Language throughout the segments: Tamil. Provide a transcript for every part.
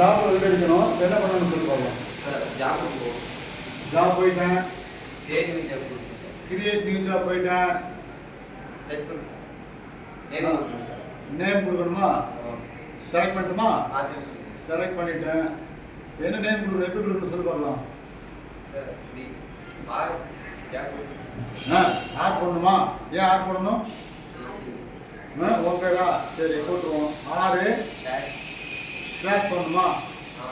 ஜாப் எடுக்கணும்? என்ன பண்ணணும்னு சொல்லி பார்க்கலாம். சார் ஜாப் ஜாப் போயிட்டேன். கிரியேட் நியூ ஜாப் போயிட்டேன். நேம் கொடுக்கணும்? செலக்ட் பண்ணட்டுமா? செலக்ட் பண்ணிட்டேன். என்ன நேம் கொடுக்கணும்? எப்படி கொடுக்கணும் சொல்லி பார்க்கலாம். ஆட் பண்ணணுமா ஏன் ஆட் பண்ணணும் ஓகேடா சரி போட்டுருவோம். ஆறு பண்ணணுமா? ஆ.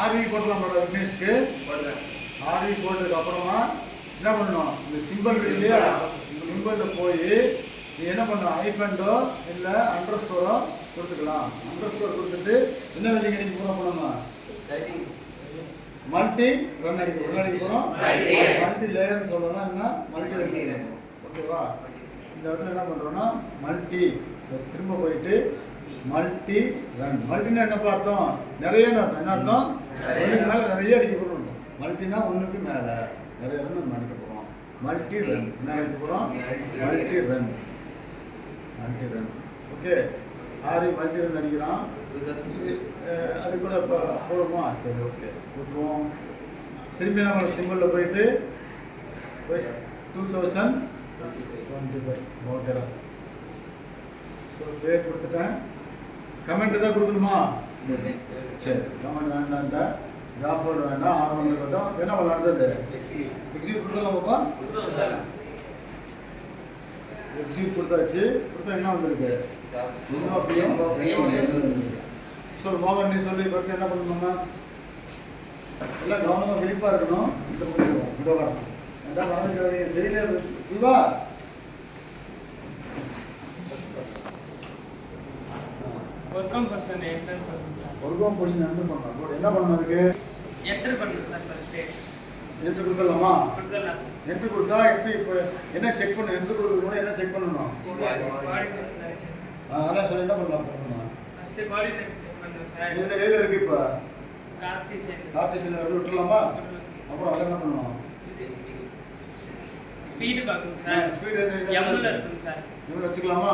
ஆர்வி போட்டுலாம் மேடம் விக்னேஷ்க்கு ஆர்வி போட்டதுக்கு அப்புறமா என்ன பண்ணணும்? இந்த சிம்பிள் இல்லையா? இந்த சிம்பிளில் போய் நீ என்ன பண்ணணும்? ஐஃபண்டோ இல்லை அண்டர் ஸ்கோரோ கொடுத்துக்கலாம். அண்டர் ஸ்கோர் கொடுத்துட்டு என்ன வேலைக்கு அடிக்க போகிறோம் ரைட்டிங் மல்டி ரன் அடிக்க ரன் அடிக்க போகிறோம். மல்டி லேயர்னு சொல்லணும்னா என்ன? Multi layer. ஓகேவா? இந்த இடத்துல என்ன பண்ணுறோம்னா மல்டி திரும்ப போயிட்டு மல்டி ரன் மல்டினா என்ன பார்த்தோம் நிறைய அர்த்தம். என்ன அர்த்தம்? ஒன்றுக்கு மேலே நிறைய அடிக்க போகிறோம் மல்டினா ஒன்றுக்கு மேலே. நிறைய ரன் நம்ம அடிக்க போகிறோம் மல்டி ரன். என்ன அடிக்க போகிறோம் multi run. Multi run. Okay. ஆறு மல்டி ரன் அடிக்கிறான். அது கூட இப்போ போடுமா சரி ஓகே. விட்டுருவோம் திரும்பி நம்ம சிம்பிளில் போயிட்டு டூ தௌசண்ட் டுவெண்ட்டி ஃபைவ் ஓகேடா ஸோ பேர் கொடுத்துட்டேன். கமெண்ட் தான் கொடுக்கணுமா? சார். கமெண்ட் வேண்டாம்டா ஜாப் போர்டு வேண்டாம் மணி இருக்கட்டும். என்ன பண்ண அடுத்தது. எக்ஸிக்யூட் கொடுத்துடலாமாப்பா எக்ஸிக்யூட் கொடுத்தாச்சு. கொடுத்தா என்ன வந்திருக்கு? இன்னும் அப்படியும் சொல்லு மோகன் நீ சொல்லி பற்றி என்ன பண்ணணும்னா எல்லாம் கவனமாக விழிப்பாக இருக்கணும். இந்த முடியும் வரணும் ரெண்டாம் வரணும் டெய்லியே விவா! ஒர்க்கம் பர்சன் என்டர் பண்ணுங்க ஒருக்கம் பொசிஷன் என்ட்ரு பண்ணணும் என்ன பண்ணணும் அதுக்கு? என்டர் பண்ணுங்க சார் ஃபர்ஸ்ட் என்ட்ரு கொடுத்துடலாமா என்ட்ரு கொடுத்தா எப்படி இப்போ என்ன செக் பண்ணணும்? என்ட்ரு கொடுக்குறது கூட என்ன செக் பண்ணணும்? அதான் சொல்லி என்ன பண்ணலாம் பண்ணணும் சார். இதில் எதில் இருக்கு இப்போ? கார்த்திசன் கார்டேஷன் எப்படி விட்டுலாமா அப்புறம் அதை என்ன பண்ணணும்? ஸ்பீடு பார்க்கணும் சார். Speed sir? இவ்வளோ வச்சுக்கலாமா.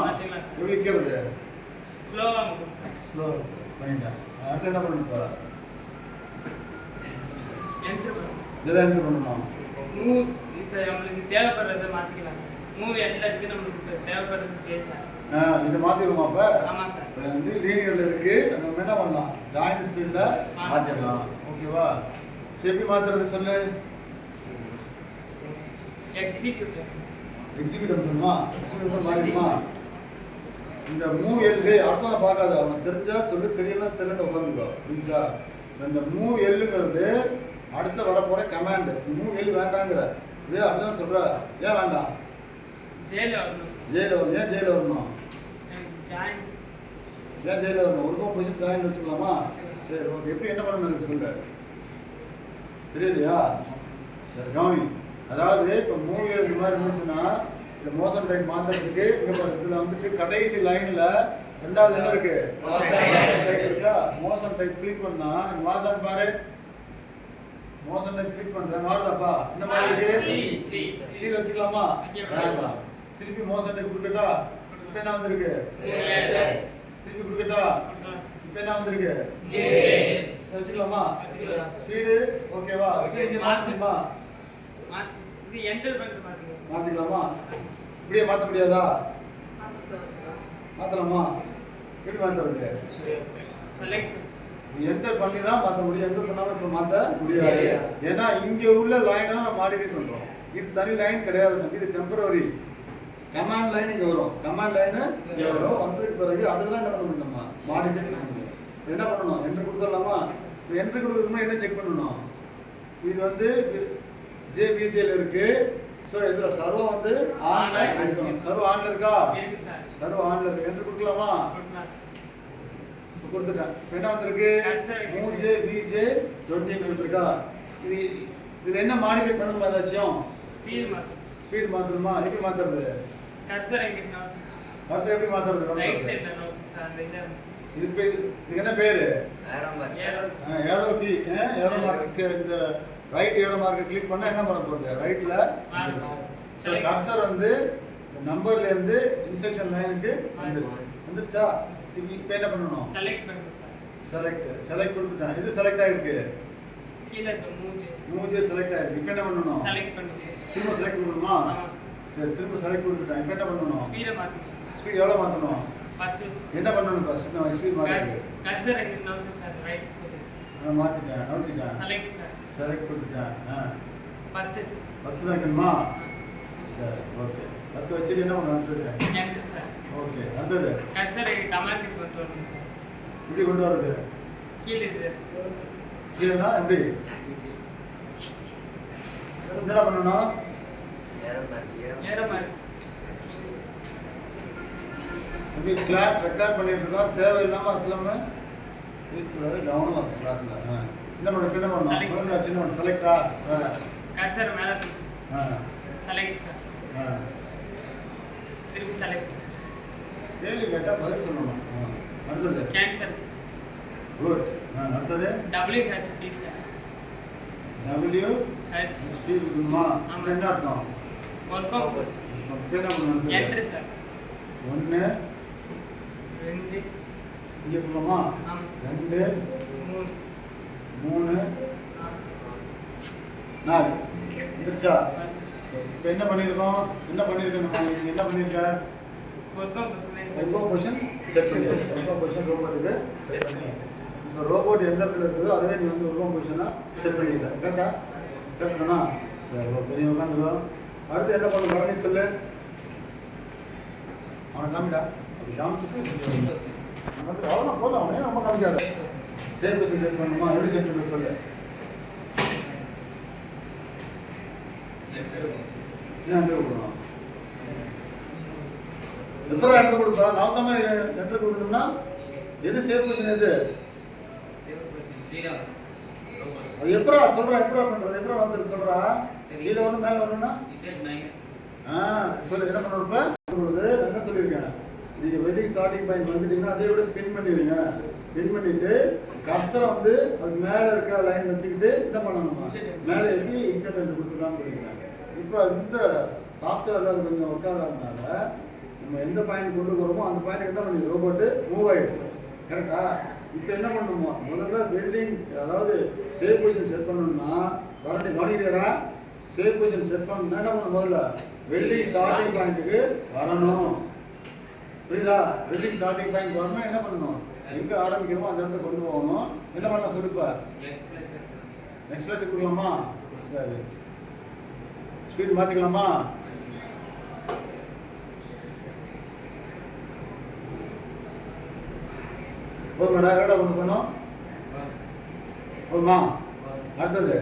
எப்படி வைக்கிறது? ஸ்லோ பண்ணிட்டேன் அடுத்து என்ன பண்ணணும் இப்போ என்டர் பண்ணுங்க இதை என்ட்ரு பண்ணணும் மூவ் இப்போ நம்மளுக்கு தேவைப்படுறதை மாற்றிக்கலாம் மூவ் எந்த இருக்கு நம்மளுக்கு தேவைப்படுறது ஆ இதை மாற்றிடுமா அப்போ? ஆமாம் சார். இப்போ வந்து லீனியரில் இருக்குது நம்ம என்ன பண்ணலாம்? ஜாயிண்ட் ஸ்பீடில் மாற்றிடலாம் ஓகேவா எப்படி மாற்றுறது சொல்லு? எக்ஸிக்யூட் எக்ஸிக்யூட் வந்துடுமா எக்ஸிக்யூட் மாறிடுமா? இந்த மூவ் எல்லு அடுத்தவனை பார்க்காத. அவனுக்கு தெரிஞ்சா சொல்லு தெரியல தெரியல உட்காந்துக்கோ. புரிஞ்சா இந்த மூவ் எல்லுங்கிறது அடுத்து வரப்போகிற கமாண்டு மூவ் எல் வேண்டாங்கிற. இதே அப்படிதான் சொல்கிற ஏன் வேண்டாம்? ஜெயில வரணும். ஏன் ஜெயில வரணும்? ஏன் ஜெயில வரணும்? ஒரு பொசிஷன் ஜாயின் வச்சுக்கலாமா? சரி ஓகே. எப்படி என்ன பண்ணணும் சொல்லு? தெரியலையா? சரி கவனி. அதாவது இப்போ மூவி இந்த மாதிரி இருந்துச்சுன்னா இந்த மோசம் டைப் மாற்றுறதுக்கு இங்கே பாரு இதில் வந்துட்டு கடைசி லைனில் ரெண்டாவது என்ன இருக்கு? மோசம் டைப் இருக்கா? மோசம் டைப் கிளிக் பண்ணா இங்க மாறுதான்னு பாரு. மோசம் டைப் கிளிக் பண்ணுறேன் மாறுதாப்பா என்ன மாதிரி இருக்கு. சீல் வச்சுக்கலாமா? வேண்டாம். திருப்பி மோசம் டைப் கொடுக்கட்டா? இப்போ என்ன வந்திருக்கு? திருப்பி கொடுக்கட்டா? இப்போ என்ன வந்திருக்கு? வச்சுக்கலாமா. ஸ்பீடு ஓகேவா ஸ்பீடு மாற்றிக்கலாம் மாற்றிக்கலாமா இப்படியே மாற்ற முடியாதா? மாற்றலாமா எப்படி மாற்றுறது என்டர் பண்ணி தான் மாற்ற முடியும். என்டர் பண்ணாமல் இப்போ மாற்ற முடியாது. ஏன்னா இங்கே உள்ள லைனை தான் நம்ம மாடிஃபை பண்ணுறோம் இது தனி லைன் கிடையாது தம்பி. இது டெம்பரவரி கமாண்ட் லைன் இங்கே வரும். கமாண்ட் லைனு இங்கே வரும். வந்ததுக்கு பிறகு அதில் தான் என்ன பண்ண முடியும்? நம்ம மாடிஃபை பண்ண முடியும். என்ன பண்ணணும்? என்ட்ரு கொடுத்துடலாமா? இப்போ என்ட்ரு கொடுக்குறதுக்கு என்ன செக் பண்ணணும்? இது வந்து ஜேபிஜேல இருக்கு. ஸோ இதில் சர்வம் வந்து ஆன்ல இருக்கணும். சர்வம் ஆன்ல இருக்கா? இருக்கு சார். சர்வம் ஆன்ல இருக்கு. என்ட்ரு கொடுக்கலாமா? கொடுத்துட்டேன் என்ன வந்திருக்கு? மூஜே பிஜே டுவெண்ட்டி இருக்கா இது இதில் என்ன மாடிஃபை பண்ணணுமா ஏதாச்சும் ஸ்பீடு மாற்றணுமா எப்படி மாற்றுறது கர்சர் எப்படி மாற்றுறது இதை. இது என்ன பேர்? Arrow arrow key arrow mark இந்த ரைட் ஏரோ மார்க்கை கிளிக் பண்ணால் என்ன பண்ண போகுது? ரைட்டில் ஸோ கர்சர் வந்து இந்த நம்பர்லேருந்து இன்ஸ்ட்ரக்ஷன் லைனுக்கு வந்துருச்சு. வந்துருச்சா? இப்போ என்ன பண்ணணும்? செலக்ட் செலக்ட் செலக்ட் கொடுத்துட்டேன். இது செலக்ட் இருக்க மூஞ்சி. செலக்ட் ஆயிருக்கு. இப்போ என்ன பண்ணணும்? திரும்ப செலக்ட் பண்ணணுமா. சரி திரும்ப செலக்ட் கொடுத்துட்டேன். இப்போ என்ன பண்ணணும்? ஸ்பீடை எவ்வளோ மாற்றணும் என்ன பண்ணணும்? இப்போ ஸ்பீட் மாற்றி மாற்றிட்டேன் நவுத்திட்டேன். செலக்ட் ஆ பத்து. சார் பத்து தான் சரி ஓகே பத்து வச்சுட்டு என்ன பண்ணணும்? அடுத்தது? ஓகே அடுத்தது? கமாண்டிங் கொண்டு வரணும். சார் இப்படி கொண்டு வர்றது? கீழே கீழேனா எப்படி? என்னடா பண்ணணும்? இப்படி கிளாஸ் ரெக்கார்ட் பண்ணிட்டு இருக்கோம் தேவையில்லாமல் அசலாம? கவனமாக கிளாஸில் ஆ. என்ன பண்ண என்ன பண்ணணும். குழந்தை சின்ன பண்ண செலக்டா வேற. கர்சர் மேலே ஆ. செலக்ட் சார் ஆ. திருப்பி செலக்ட் கேள்வி கேட்டால் பதில் சொல்லணும். அடுத்தது. கேன்சல் குட் ஆ அடுத்தது. W H D sir W H இருக்கணுமா ஆமா. என்ன அர்த்தம்? ஒர்க் அப்போ என்ன பண்ணணும் என்ட்ரு சார் ஒன்று ரெண்டு. இங்கே போகலாமா ஆமா. ரெண்டு மூணு மூணு நாலு, நாலு. வந்துருச்சா. சரி இப்போ என்ன பண்ணியிருக்கோம்? என்ன பண்ணியிருக்கோம் என்ன ரொம்ப ரொம்ப பண்ணியிருக்கேன் இந்த ரோபோட் எந்த இடத்துல இருக்குதோ அதுவே நீ வந்து ரொம்ப கொஷினாக செட் பண்ணியிருக்க கரெக்டா கரெக்டாண்ணா சரி ஓ பெரிய உட்காந்துக்கோ. அடுத்து என்ன பண்ண கவனி சொல்லு. அவனை காமிடா. அப்படி காமிச்சிட்டு அவ்வளோ போதும். அவனே ரொம்ப காமிக்காத. கொஷின் செட் பண்ணணுமா எப்படி செட் பண்ண சொல்லு. என்ன கொடுக்கணும் எத்தனை லெட்டர் கொடுத்தா நான் தான் லெட்டர் கொடுக்கணும்னா எது சேஃப் கொஷின் எது அது எப்பரா சொல்றா எப்பரா பண்றது எப்பரா வந்துரு சொல்றா கீழே வரணும் மேலே வரணும்னா ஆ சொல்லு என்ன பண்ணுறப்ப கொடுக்குறது நான் என்ன சொல்லியிருக்கேன் நீங்கள் வெட்டிங் ஸ்டார்டிங் பாயிண்ட் வந்துட்டீங்கன்னா அதே விட பின் பண்ணிடுங்க பின் பண்ணிட்டு கர்சரை வந்து அது மேலே இருக்க லைன் வச்சுக்கிட்டு என்ன பண்ணணுமா? மேலே எப்படி இன்சர்ட் என்று கொடுத்துக்கலாம்னு சொல்லியிருக்காங்க இப்போ இந்த சாஃப்ட்வேரில் அது கொஞ்சம் ஒர்க் ஆகாதனால நம்ம எந்த பாயிண்ட் கொண்டு போகிறோமோ அந்த பாயிண்ட் என்ன பண்ணி ரோபோட்டு மூவ் ஆகிடும் கரெக்டா இப்போ என்ன பண்ணணுமோ முதல்ல பில்டிங் அதாவது சேவ் பொசிஷன் செட் பண்ணணும்னா வரண்டி கவனிக்கிறடா சேவ் பொசிஷன் செட் பண்ணணும்னா என்ன பண்ணணும் முதல்ல? வெல்டிங் ஸ்டார்டிங் பாயிண்ட்டுக்கு வரணும். புரியுதா? வெல்டிங் ஸ்டார்டிங் பாயிண்ட் வரணும் என்ன பண்ணணும்? எங்கே ஆரம்பிக்கிறோமோ அந்த இடத்த கொண்டு போகணும். என்ன பண்ணலாம் சொல்லுப்பா? எக்ஸ்பிரஸ் கொடுக்கலாமா? சரி. ஸ்பீட் மாற்றிக்கலாமா போதுமாடா எவ்வளோ கொண்டு போகணும் போதுமா? அடுத்தது.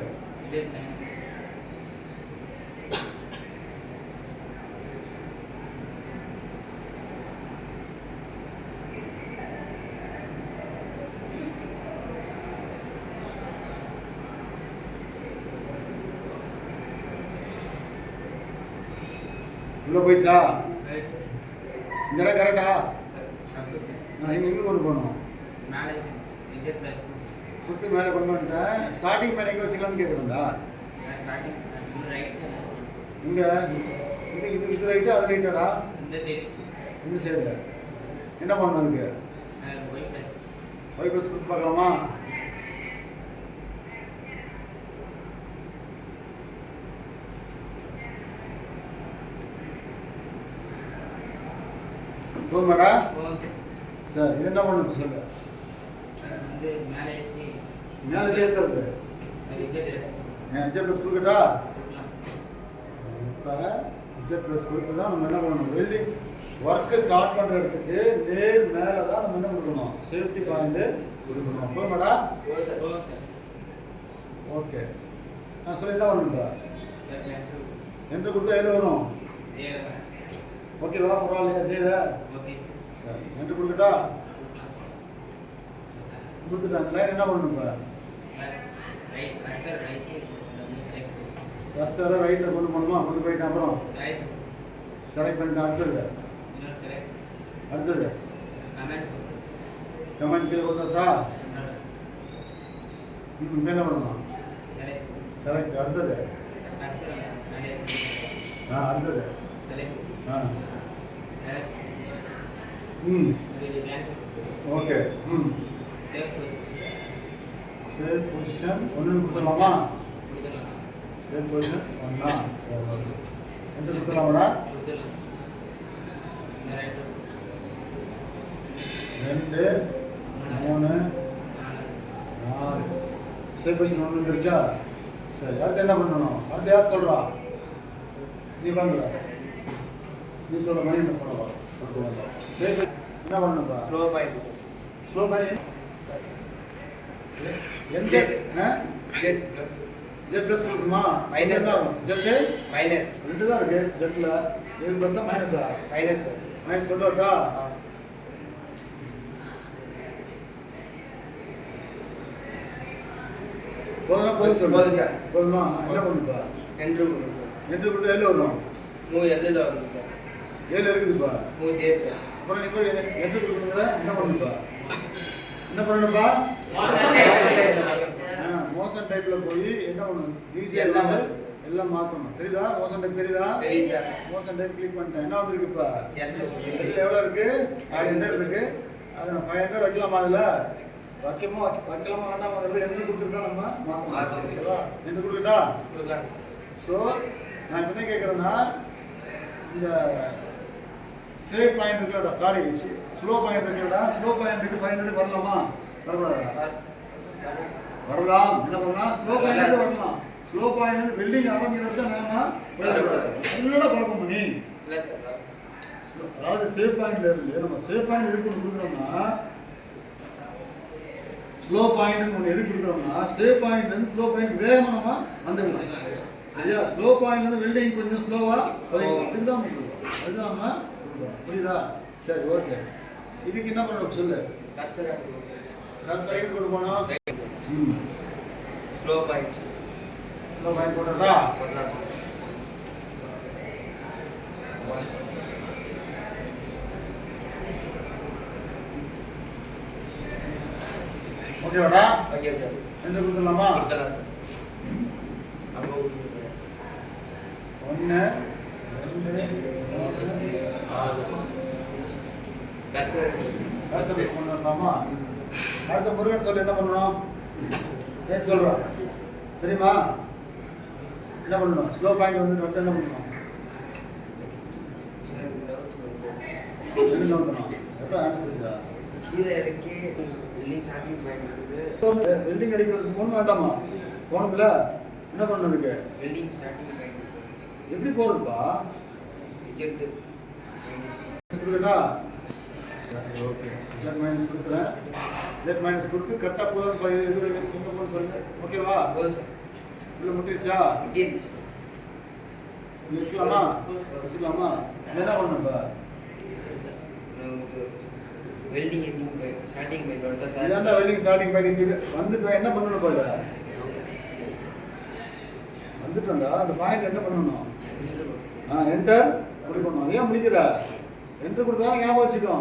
உள்ளே போயிடுச்சா? இந்த இடம் கரெக்டா? இங்கே எங்கே கொண்டு போகணும். கொடுத்து மேலே கொண்டு வந்துட்டேன். ஸ்டார்டிங் மேலே எங்கே வச்சுக்கலாம்னு கேட்குறேன்டா இங்கே இது இது இது ரைட்டு அது ரைட்டாடா இந்த சைடு என்ன பண்ணணும் அதுக்கு? ஒய் பஸ் கொடுத்து பார்க்கலாமா? போதுமாடா? சார் இது என்ன பண்ணணும் சொல்லு மேலே ஏற்றுறது ப்ளஸ் கொடுக்கட்டா? இப்போ ப்ளஸ் கொடுத்து தான் நம்ம என்ன பண்ணணும்? வெல்டிங் ஒர்க்கு ஸ்டார்ட் பண்ணுற இடத்துக்கு நேர் மேலே தான் நம்ம என்ன கொடுக்கணும்? சேஃப்டி பாயிண்ட்டு கொடுக்கணும். போதுமாடா? ஓகே ஆ சொல்லி என்ன பண்ணணும்டா என்று கொடுத்தா எது வரும்? ஓகேவா பரவாயில்லையா செய்யற. சரி. என்று கொடுக்கட்டா? கொடுத்துட்டேன் லைன் என்ன பண்ணணும் இப்போ? கர்சரை ரைட்டில் கொண்டு போகணுமா? கொண்டு போயிட்டேன் அப்புறம்? செலக்ட் பண்ணிட்டேன் அடுத்தது. அடுத்தது. கமெண்ட் கீழே கொடுத்தா ம் என்ன பண்ணணும்? செலக்ட் அடுத்தது. ஆ அடுத்தது. ஆ. ம் ஓகே ம் சேஃப் பொசிஷன் சேவ் பொசிஷன் ஒன்று கொடுத்துடலாமா? கொடுத்துடலாம் சேவ் பொசிஷன் ஒன்றா சரி ஓகே என்ட்ரு கொடுத்துடலாமாடா? ரெண்டு மூணு நாலு. நாலு சேவ் பொசிஷன் ஒன்று வந்துருச்சா? சரி அடுத்து என்ன பண்ணணும்? அடுத்து யார் சொல்கிறா நீ பண்ணுறா நீ சொல்ற மணி என்ன சொல்லவா சேவ் என்ன பண்ணணும்ப்பா ஸ்லோ பாயிண்ட் ஸ்லோ பண்ணி எந்த ஜெட் ப்ளஸ் ஜெட் ப்ளஸ் இருக்குமா? Minus. ஜெட்டு மைனஸ் ரெண்டு தான் இருக்கு. ஜெட்டில் ஏழு ப்ளஸ்ஸா மைனஸா மைனஸ் மைனஸ் கொண்டு வரட்டா? போதுமா போதும் போதும் சார். போதுமா என்ன பண்ணுப்பா என்று ரெண்டு கொடுத்தா வரும்? மூ எல்லில் வரும் சார் ஏழு இருக்குதுப்பா. மூ ஜே சார் அப்புறம் நீ போய் என்ன- எந்த கொடுக்குற என்ன பண்ணுப்பா என்ன பண்ணணும்ப்பா? மோசன் டைப்ல போய். என்ன பண்ணணும்? ஈஸியாக எல்லாம் எல்லாம் மாற்றணும் தெரியுதா? மோசன் டைப் தெரியுதா? மோசன் டைப் கிளிக் பண்ணிட்டேன். என்ன வந்திருக்கு இப்போ எல்லு இதில் எவ்வளோ இருக்கு? ஃபைவ் ஹண்ட்ரட் இருக்கு. அது ஃபைவ் ஹண்ட்ரட் வைக்கலாமா அதில்? வைக்கமா வைக்க- வைக்கலாமா? வேண்டாமாங்கிறது என்று கொடுத்துருக்கா நம்ம? மாற்றணும். ஓகேவா என்று கொடுக்கட்டா? ஸோ நான் என்ன கேட்குறேன்னா இந்த சேவ் பாயிண்ட் இருக்குல்லடா சாரி ஸ்லோ பாயிண்ட் இருக்குல்லடா ஸ்லோ பாயிண்ட்டுக்கு ஃபைவ் ஹண்ட்ரட் வரலாமா? வரக்கூடாதா? வரலாம். என்ன பண்ணலாம்? ஸ்லோ பாயிண்ட் வரலாம். ஸ்லோ பாயிண்ட் வந்து பில்டிங் ஆரம்பிக்கிறது தான் நாம என்னடா குழப்பம் பண்ணி அதாவது சேவ் பாயிண்ட்ல இருந்து நம்ம சேவ் பாயிண்ட் எதுக்கு கொடுக்குறோம்னா ஸ்லோ பாயிண்ட்னு ஒன்று எதுக்கு கொடுக்குறோம்னா சேவ் பாயிண்ட்ல இருந்து ஸ்லோ பாயிண்ட் வேகமாக நம்ம வந்துடலாம். சரியா? ஸ்லோ பாயிண்ட்ல இருந்து பில்டிங் கொஞ்சம் ஸ்லோவா போயிடும் அதுதான் நம்ம அதுதான் நம்ம கொடுக்குறோம் புரியுதா? சரி ஓகே. இதுக்கு என்ன பண்ணணும்? சொல்லு. கர்சர் கரெக்ட் ரைட் கொண்டு போனோம். ம். ஸ்லோ பாயிண்ட் ஸ்லோ பாயிண்ட் போட்டா ஓகேவாடா ஓகே சார் எந்த கொடுத்துடலாமா? கொடுத்தலாம் சார் ஒன்று ரெண்டு ஆறு கர்சர் அடுத்த அடுத்த முருகன் சொல்லி என்ன பண்ணணும்? ஏன் சொல்கிறோம் தெரியுமா? என்ன பண்ணணும்? ஸ்லோ பாயிண்ட் வந்து என்ன பண்ணணும்? என்ன இருக்குது வெல்டிங் அடிக்கிறதுக்கு போகணும் வேண்டாமா? போகணும்ல என்ன பண்ணதுக்கு பில்டிங் ஸ்டார்டிங் எப்படி போகிறதுப்பா செகண்ட் ஓகே. லெட் மைனஸ் கொடுக்குறேன். லெட் மைனஸ் கொடுத்து கரெக்டாக போதும் இது எங்கே போகணும்னு சொல்லுங்க. ஓகேவா? இதில் முட்டிடுச்சா? வச்சுக்கலாமா? வச்சுக்கலாமா? என்ன பண்ணணும்ப்பா வெல்டிங் ஸ்டார்டிங் இதாண்டா வெல்டிங் ஸ்டார்டிங் பண்ணிட்டு வந்துட்டு என்ன பண்ணணும் போல வந்துட்டோம்டா. அந்த பாயிண்ட் என்ன பண்ணணும்? ஆ என்டர் கொடுக்கணும் அதே முடிக்கிற? என்டர் கொடுத்தா ஞாபகம் வச்சுக்கோ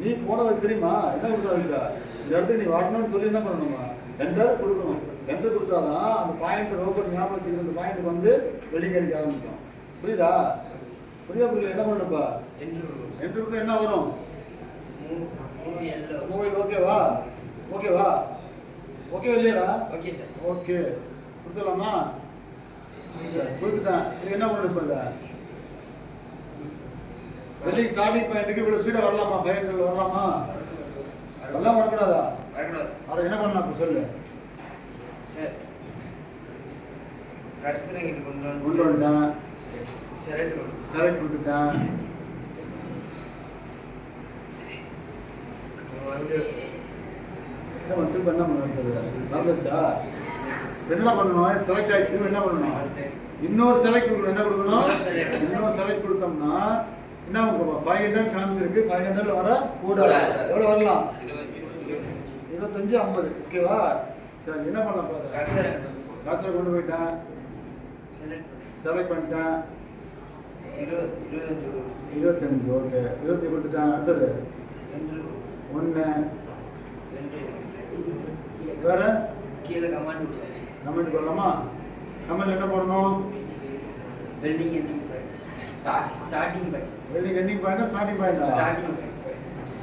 நீ போனதுக்கு தெரியுமா? என்ன கொடுக்குறதுக்கா இந்த இடத்துக்கு நீ வரணும்னு சொல்லி என்ன பண்ணணுமா? என்டர் கொடுக்கணும். என்டர் கொடுத்தாதான் அந்த பாயிண்ட் ரோபோட் ஞாபகம் வச்சுக்கிற அந்த பாயிண்ட்டுக்கு வந்து வெல்டிங் அடிக்க ஆரம்பிக்கும். புரியுதா? புரியுதா புரியல? என்ன பண்ணணும்ப்பா என்டர் கொடுத்தா என்ன வரும்? மொபைல் ஓகேவா ஓகேவா ஓகே இல்லையாடா? ஓகே சார் ஓகே கொடுத்துடலாமா? கொடுத்துட்டேன். இது என்ன பண்ணணும் இப்போ வெல்டிங் ஸ்டார்டிங் பாயிண்ட்டுக்கு இவ்வளோ ஸ்பீடாக வரலாமா? ஃபைவ் ஹண்ட்ரட் வரலாமா? வரலாம் வரக்கூடாதா? வரக்கூடாது. அதை என்ன பண்ணலாம் இப்போ சொல்லு. சார் இங்கிட்டு கொண்டு வந்து கொண்டு வந்துட்டேன். செலக்ட் கொடுத்துட்டேன். என்ன திரும்ப என்ன பண்ணுறது நடந்துச்சா என்ன பண்ணணும்? செலக்ட் ஆகி திரும்ப என்ன பண்ணணும்? இன்னொரு செலக்ட் கொடுக்கணும். என்ன கொடுக்கணும். இன்னொரு செலக்ட் கொடுத்தோம்னா என்ன ஃபைவ் ஹண்ட்ரட் காமிச்சிருக்கு. ஃபைவ் ஹண்ட்ரட் வர கூடாது எவ்வளோ வரலாம்? இருபத்தஞ்சு ஐம்பது. ஓகேவா சரி என்ன பண்ணலாம் பாரு கர்சரை காசை கொண்டு போயிட்டேன் செலக்ட் பண்ணிட்டேன் இருபது இருபத்தஞ்சு ஓகே இருபத்தி கொடுத்துட்டேன் அடுத்தது? ஒன்று வேற? கீழே கமாண்ட் கமெண்ட் பண்ணலாமா கமெண்ட் என்ன போடணும்? வெல்டிங் ஸ்டார்டிங் பாயிண்ட் ரெண்டு ரன்னிங் பாயிண்டா ஸ்டார்டிங் பாயிண்டா?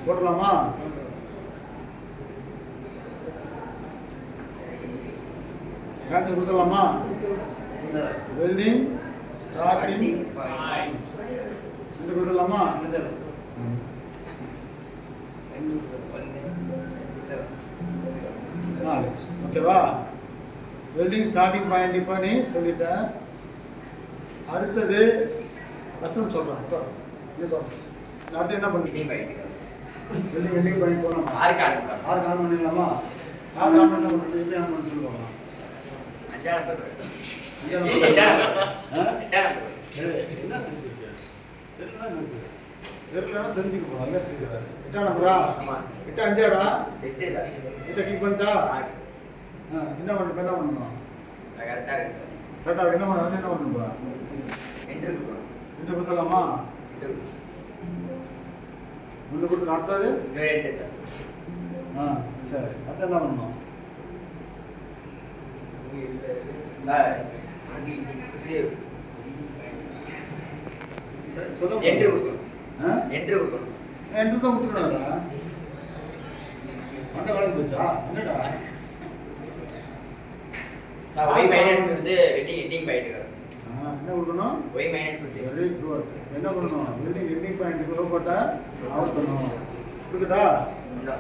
போடலாமா கேன்சல் கொடுத்துடலாமா? Welding starting point. கொடுத்துடலாமா? நாலு. ஓகேவா? வெல்டிங் ஸ்டார்டிங் பாயிண்ட் இப்போ நீ சொல்லிட்டேன் அடுத்தது கஷ்டம் சொல்கிறேன் அடுத்து என்ன பண்ணுறீங்க வெல்டிங் வெல்டிங் பாயிண்ட் போகலாமா ஆறு கால். ஆறு கால் பண்ணிடலாமா ஆறு கால் பண்ண எப்படி ஆன் பண்ண சொல்லுவாங்க என்ன செஞ்சிருக்க? தெரியலனா எனக்கு. தெரியலனா தெரிஞ்சுக்க போறோம். என்ன செய்யற? எட்டா நம்பரா? எட்டு அஞ்சாடா? எட்டு click பண்ணிட்டா? ஆ, என்ன? இப்ப என்ன பண்ணணும்? நான் கரெக்டா இருக்கு சார். கரெக்டா இருக்கு. என்ன? என்ன bro. ஒண்ணு கொடுத்து சார். ஆ, சரி. அடுத்து என்ன பண்ணணும்? சொல்ல? எட்டு கொடுக்கணும். எட்டு தான் கொடுத்துக்கணும்டா. மண்டை வளைஞ்சு போச்சா? என்னடா? சார், minus கொடுத்து வெட்டிங் எட்டிங். ஆ, என்ன கொடுக்கணும்? Y minus கொடுத்து. வெரி குட் என்ன பண்ணணும் பில்டிங் எண்டிங் பாயிண்ட் குள்ள போட்டா அவுட் பண்ணணும். கொடுக்கட்டா இந்தா.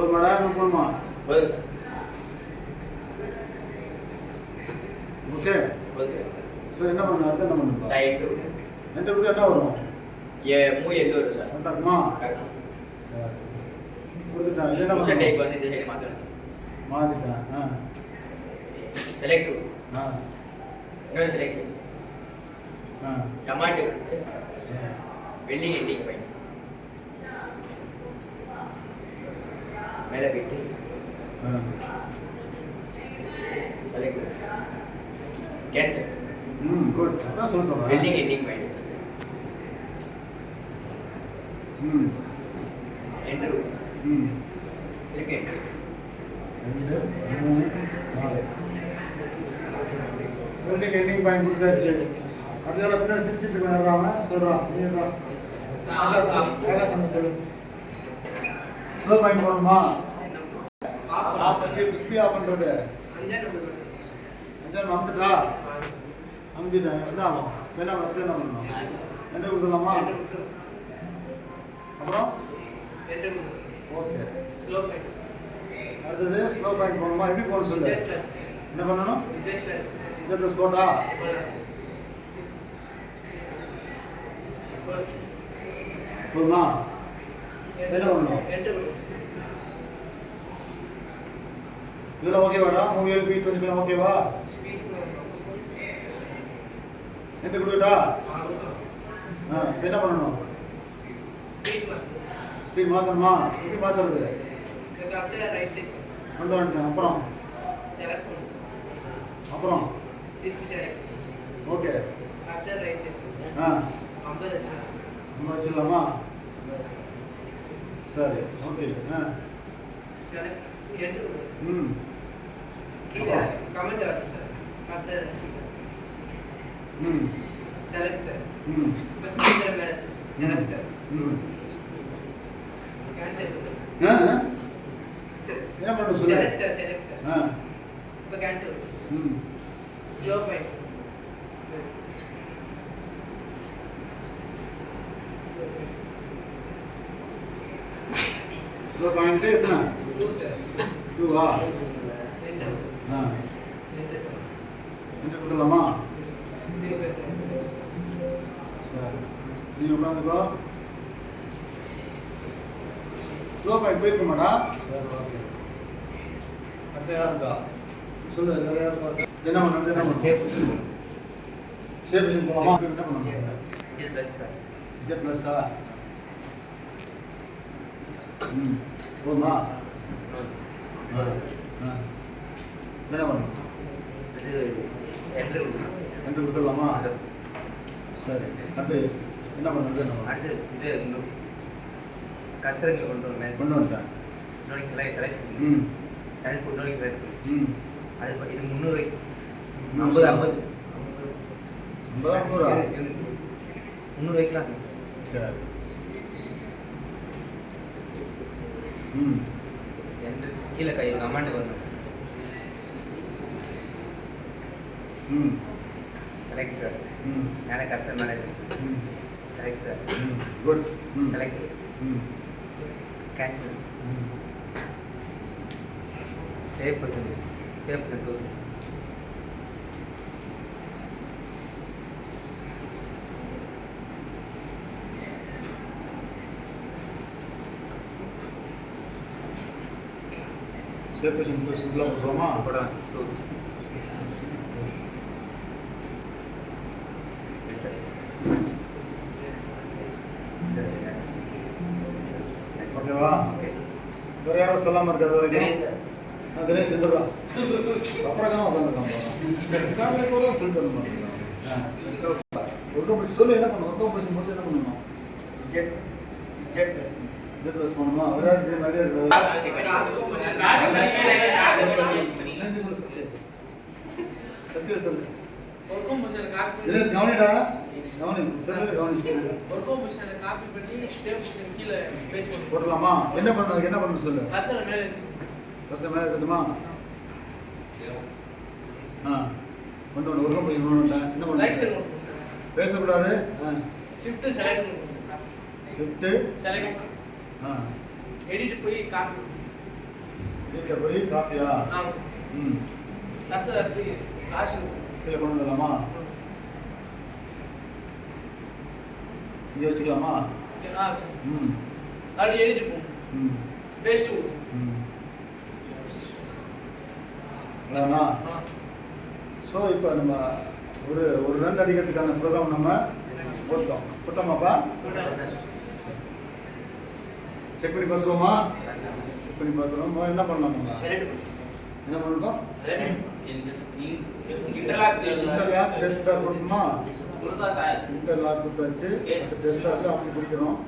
ஒரு மணி நேரம் போகணுமா போதும் சார். ஓகே போதும் சார். சரி என்ன பண்ணணும் அடுத்து என்ன பண்ணணும் சார், எட்டு கொடுக்கணும். ரெண்டு கொடுத்து என்ன வரும் ஏ, மூணு எட்டு வரும் சார். கரெக்டாகுமா கரெக்ட். சரி கொடுத்துட்டேன் இது என்ன Option type பண்ணணும் வந்து இந்த side மாத்தணும். மாத்திட்டேன் ஆ Select. ஆ இன்னொரு selection. ஆ Command கொடுத்து வெல்டிங் எண்டிங் பாயிண்ட். மேலே select. Cancel. ம் குட் அதான் சொல்ல சொல்கிறேன் வெல்டிங் எண்டிங் பாயிண்ட். ம். Enter. ம். திருப்பி enter. ரெண்டு மூணு நாலு. பில்டிங் எண்டிங் பாயிண்ட் கொடுத்தாச்சு. அடுத்த பின்னாடி சிரிச்சிட்டு வர்றாங்க சொல்கிறான் நீ ஸ்லோ பாயிண்ட் போகணுமா ஆஃப் பண்ணி ஆஃப் பண்ணுறது அஞ்சாம் வந்துட்டா? அமுத்திட்டேன் என்ன ஆகும்? என்ன பண்ண என்ன பண்ணணும் என்ன கொடுத்துடலாமா அப்புறம்? ஓகே அடுத்தது ஸ்லோ பாயிண்ட் போகணுமா? எப்படி போகணும் சொல்லு. என்ன பண்ணணும்? இசட் ப்ளஸ் போட்டா போதுமா? என்ன பண்ணணும்? இதெல்லாம் ஓகேவாடா மூவி எல்பி டுவெண்ட்டி ஓகேவா எந்த கொடுக்கட்டா? ஆ என்ன பண்ணணும்? ஸ்பீட் மாற்றணுமா எப்படி மாற்றுறது கொண்டு வந்துட்டேன். அப்புறம்? அப்புறம்? ஓகே ஆ. நம்ம வச்சிடலாமா? சரி ஓகே ஆ. ம். கீழே கமெண்ட் வருது சார் கர்சர் ம் செலக்ட் சார் ம் கீழே மேலே செலக்ட் சார் ம் கேன்சல் சார் ஆ ஆ. என்ன பண்ண சொல்லு செலக்ட் சார் செலக்ட் சார் ஆ இப்போ கேன்சல் ம் ஜோ பாயிண்ட் ஸ்லோ பாயிண்ட்டு எத்தனை டூ சார் டூவா என்டர் ஆ என்டர் சார் என்ன கொடுத்துடலாமா திரும்ப சரி நீ உட்காந்துக்கோ ஸ்லோ பாயிண்ட் போயிருக்கோமாடா சரி ஓகே அடுத்த யாருக்கா சொல்லு வேற யாருக்கா என்ன பண்ணணும் என்ன பண்ணணும் ஷேப் ஷேப் என்ன பண்ணணும் ஜெட் ப்ளஸ்ஸா ம் போதுமா என்ன பண்ணணும் இது கொடுத்துடலாமா சரி அடுத்து என்ன பண்ணுறது அடுத்து இது கொண்டு வந்தேன் கொண்டு வந்துட்டேன் செலக்ட் ம் செலக்ட் ம் அது இது முந்நூறு. ஐம்பது ஐம்பது ஐம்பதா முந்நூறா வைக்கலாம் சரி. ம். எந்த கீழே கை கமாண்ட் வரும் ம். செலக்ட் சார் ம். மேலே கர்சர் மேலே ம். செலக்ட் சார் ம். குட் ம். செலக்ட் ம். கேன்சல் ம். Save percentage save percentage safe சிம்பிளாக போடுறோமா போடலாம் டூ ஓகேவா ஓகே வேற யாரும் சொல்லாமல் இருக்காது வரைக்கும் தினேஷ் சார் நான் தினேஷ் செஞ்சிடறோம் அப்புறம் தான் உட்காந்து கூட சொல்லி தர மாட்டேங்கிறாங்க. ஒர்க் அவுட் சொல்லு என்ன பண்ணணும் ஒர்க் அவுட் பண்ணி மட்டும் என்ன பண்ணணும் ஜெட் ஜெட் பர்சன்டேஜ் இது ப்ரெஸ் பண்ணுமா வேற யாருக்கு நிறைய இருக்குது தினேஷ் கவனிடா? கவனி கவனி. பண்ணி போடலாமா என்ன பண்ணணும் என்ன பண்ணணும் சொல்லு? மேலே. மேலே ஆ. கொண்டு ஒன்று ஒர்க் பண்ணி கொண்டு என்ன பண்ணணும் பேசக்கூடாது. ஆ. ஷிஃப்ட் செலக்ட் ஷிஃப்ட்டு செலக்ட் ஆ. எடிட் போய் காப்பி வீட்டில் போய் காப்பியா ம். கீழே கொண்டு வந்துடலாமா? இங்கே வச்சுக்கலாமா? ம். அப்படி எடிட் போகும். ம். பேஸ்ட் ம். அவ்வளோதானா ஸோ இப்போ நம்ம ஒரு ஒரு ரன் அடிக்கிறதுக்கான ப்ரோக்ராம் நம்ம போட்டோம். போட்டோமாப்பா? செக் பண்ணி பார்த்துருவோமா? செக் பண்ணி பார்த்துருவோம்? என்ன பண்ணலாம் நம்ம? என்ன பண்ணணும் இன்டர்லாக் டெஸ்டாக கொடுக்கணுமா இன்டர்லாக் கொடுத்தாச்சு. டெஸ்டாக அப்படி பிடிக்கிறோம்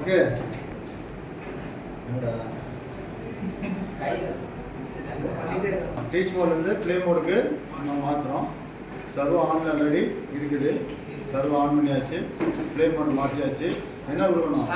ஓகே. டீச் மோட்லேருந்து ப்ளே மோடுக்கு நம்ம மாற்றுறோம் சர்வ ஆன் ஆல்ரெடி இருக்குது. சர்வ ஆன் பண்ணியாச்சு. ப்ளே மோடு மாற்றியாச்சு என்ன கொடுக்கணும்